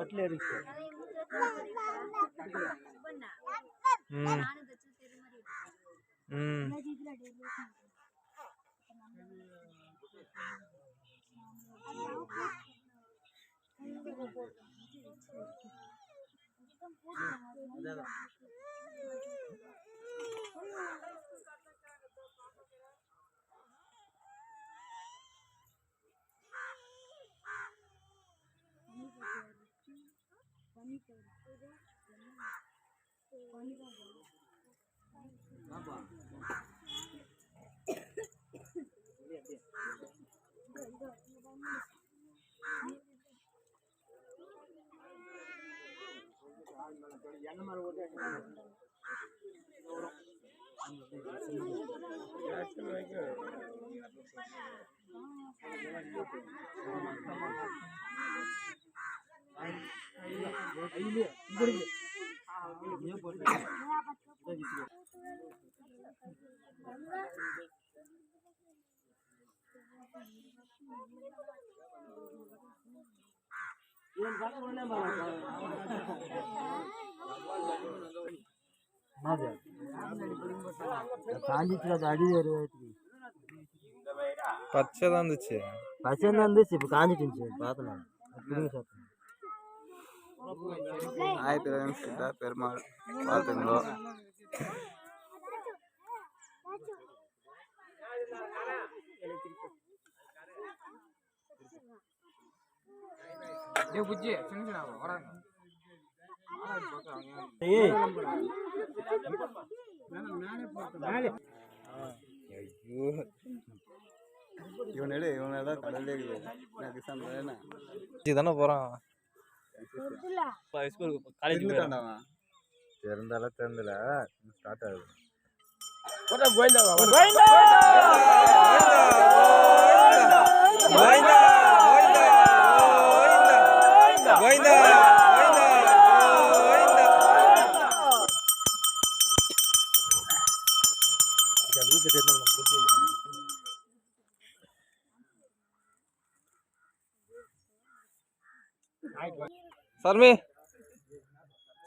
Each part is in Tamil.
అట్లే ம் ம் காஞ்சிச்சு அது அடி ಇಲ್ಲಿ ಇಬ್ಬರಿಗೆ గాడి వేరు పచ్చదందిచ్చి పచ్చదందిచ్చి ఇప్పుడు కాంజిటించి పాతనా பார்த்தேன் பிடிங்க பெருமாள் பார்த்துங்களோ ஏய் ஐயோ இவன் எடு இவன் ஏதாவது கடல்லே இருக்குது தானே திறந்தாலும் திறந்தல ஸ்டார்ட் ஆகுது. சர்மி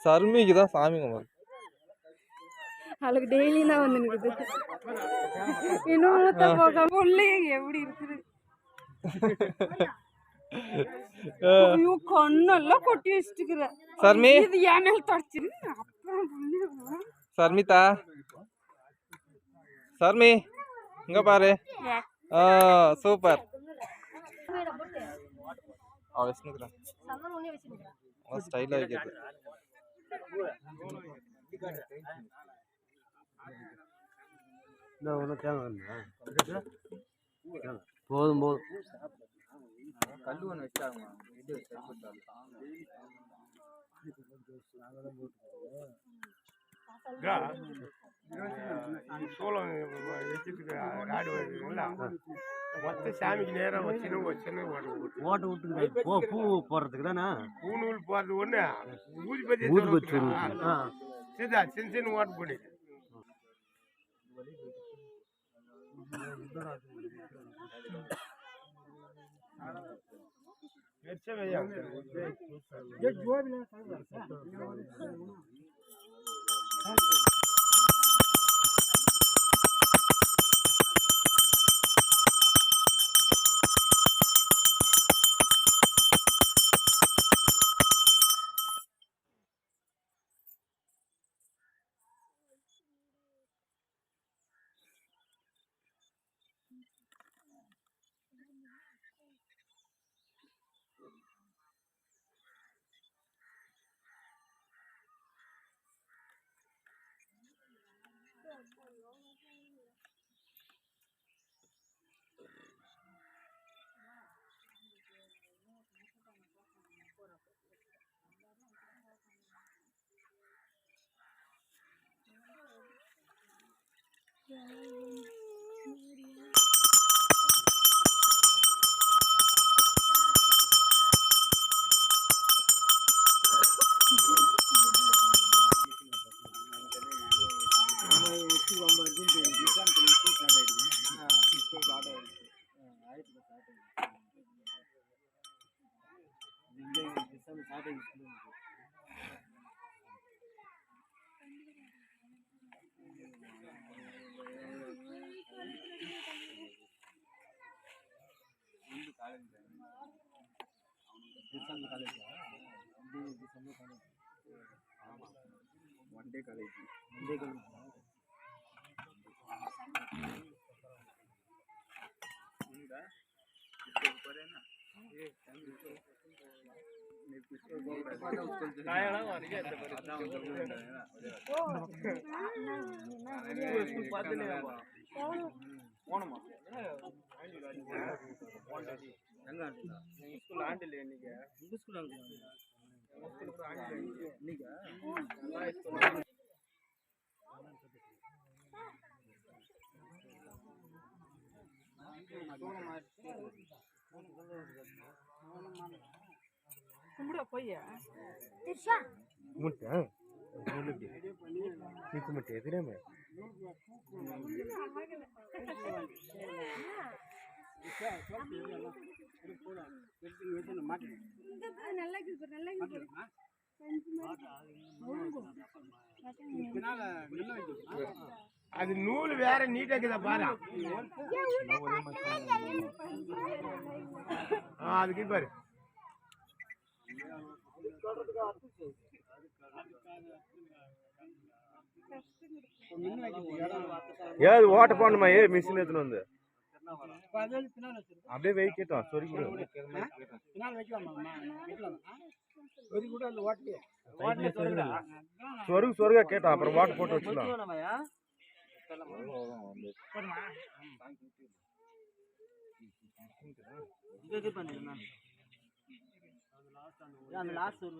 சர்மிக்கு தான் சாமி கும்பிடு அவளுக்கு டெய்லி தான் வந்து நிக்குது இன்னும் ஊத்த போகாம உள்ளே எப்படி இருக்குது ஐயோ கண்ணெல்லாம் கொட்டி வச்சுட்டுக்கிற சர்மி இது என் மேல தொடச்சிரு அப்புறம் பண்ணிடுவேன். சர்மிதா சர்மி இங்க பாரு ஆ சூப்பர் அவ வச்சுக்கிறேன் அவன் ஸ்டைலாக வைக்கிறது இந்த ஒன்றும் தேவை போதும் போதும். கல் ஒன்று வச்சாங்க. இது சோளம் வச்சுட்டு ஆடு வருதுங்களா மொத்த சாமிக்கு நேரம் வச்சுன்னு வச்சுன்னு ஓட்ட விட்டுக்கிறேன் பூ பூ போடுறதுக்கு தானே? பூ நூல் போடுறது ஒன்று ஊதிபதி ஊதுபத்தி ஆ சிதா சின்ன சின்ன ஓட்டு うん。டிசம்பர் காலேஜா டிசம்பர் காலேஜ் ஆமாம் one day college one day college ఉందా போடு வெச்சவையா கும்பிட்டா நீ கும்பிட்டு? எதிரமே நல்லா இருக்குது நல்லா இருக்குது அது நூல் வேற நீட்டா இருக்குதா பாரு. ஆ அதுக்கு பாரு. ஏது ஓட்ட போடணுமா ஏ மிஷின் எடுத்துன்னு வந்து. அப்படியே வைக்கட்டும் சொருகு சொருகா கேட்டோம். அப்புறம் போட்டு வச்சுக்கலாம். நம்மயா இது பண்ணிருந்தா அந்த லாஸ்ட் ஒரு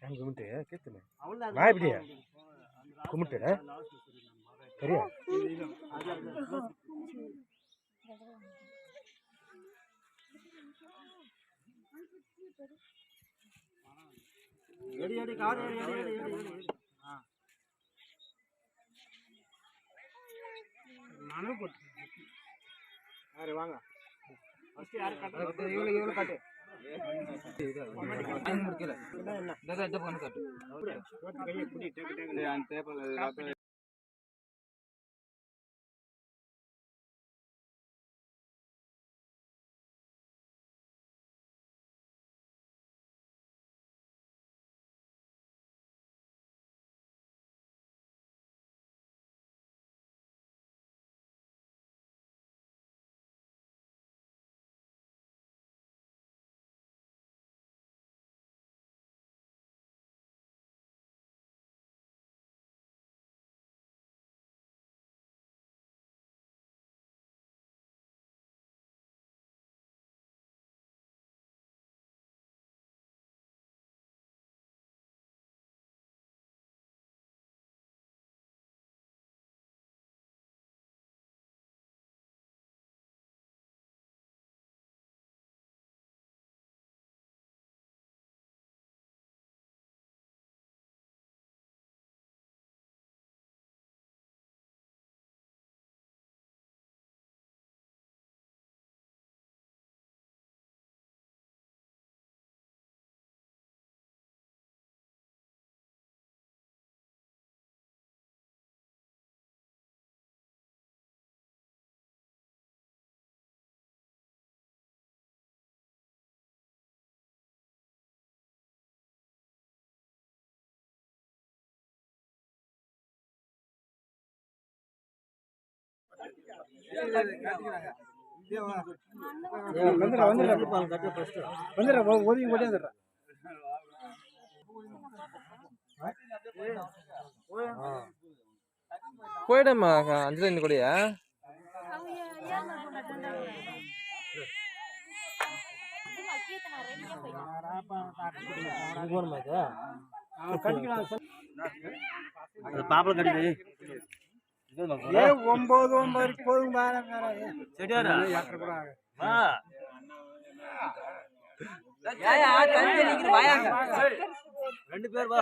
சாமி கும்பிட்டு கேத்துமே அவ்வளவுதான். நான் எப்படியா கும்பிட்டு. சரியா? எடி எடி கார் எடி எடி எடி எடி எடி ஆ வந்துடுறேன் கட்டு இந்த கூடயா போகணுமா இது அது பாப்பல கட்டி ஏன் ஒன்பது போதும் செடியாரா? எட்டக்கூடாது வா. ரெண்டு பேர் வா.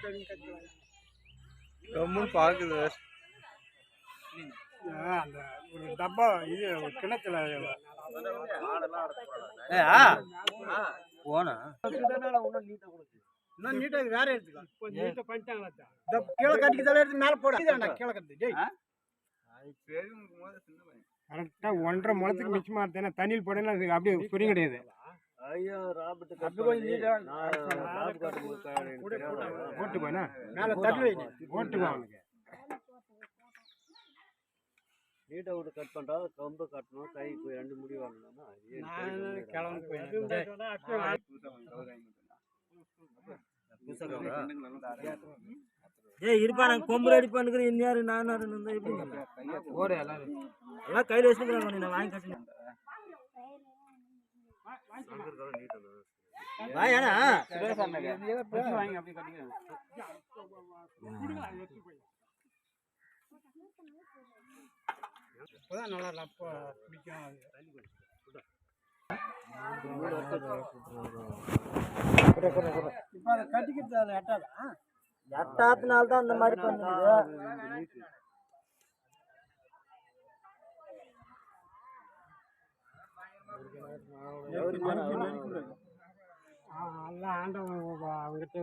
பெரும் கத்து கம்முன்னு பாக்குது அந்த ஒரு டப்பா இது ஒரு கிணத்துல போனா? இன்னும் நீட்டா இது வேற எடுத்துக்கலாம் கொஞ்சம் நீட்டா பண்ணிட்டாங்களா இந்த கீழே கட்டிக்கு எடுத்து மேலே போட. கீழே கட்டி டேய். கரெக்டாக ஒன்றரை முளத்துக்கு மிச்சமாக இருந்தேன்னா தண்ணியில் அது அப்படியே புரி கிடையாது. ஐயோ ராபர்ட் போனா மேலே அவனுக்கு. நீட்டை விட்டு கட் பண்றா கம்பு கட்டணும் கை போய் ரெண்டு முடி வாங்கணும்னா கிளம்பு இருப்பா நான் கொம்பு ரெடி பண்ணுக்கிறேன் இன்னாரு நான் இருந்தா எப்படி ஓடு எல்லாரும். எல்லாம் கையில வச்சுக்கிறாங்க நான் வாங்கி வாயாடா கட்டிக்கிறேன். இப்போதான் நல்லா லப்ப பிடிக்கும். இப்போ அதை கட்டிக்கிறது அதை எட்டாதா? எட்டாத்தினால தான் அந்த மாதிரி பண்ணுது. எல்லாம் ஆண்டவன் அவங்ககிட்ட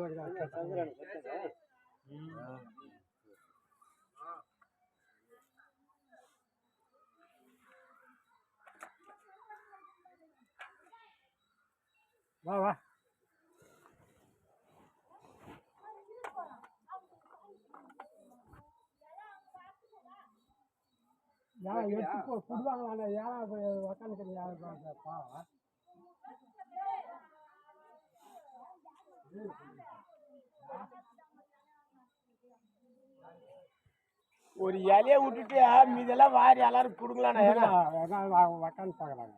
வா வா. ஏன் எடுத்து போ சுடுவாங்க ஏன் உக்காந்துக்கிறீங்க யாருப்பா ஒரு இலைய விட்டுட்டு மீதெல்லாம் வாரி எல்லாரும் கொடுங்களாண்ணா ஏன்னா உக்காந்து பார்க்கலாங்க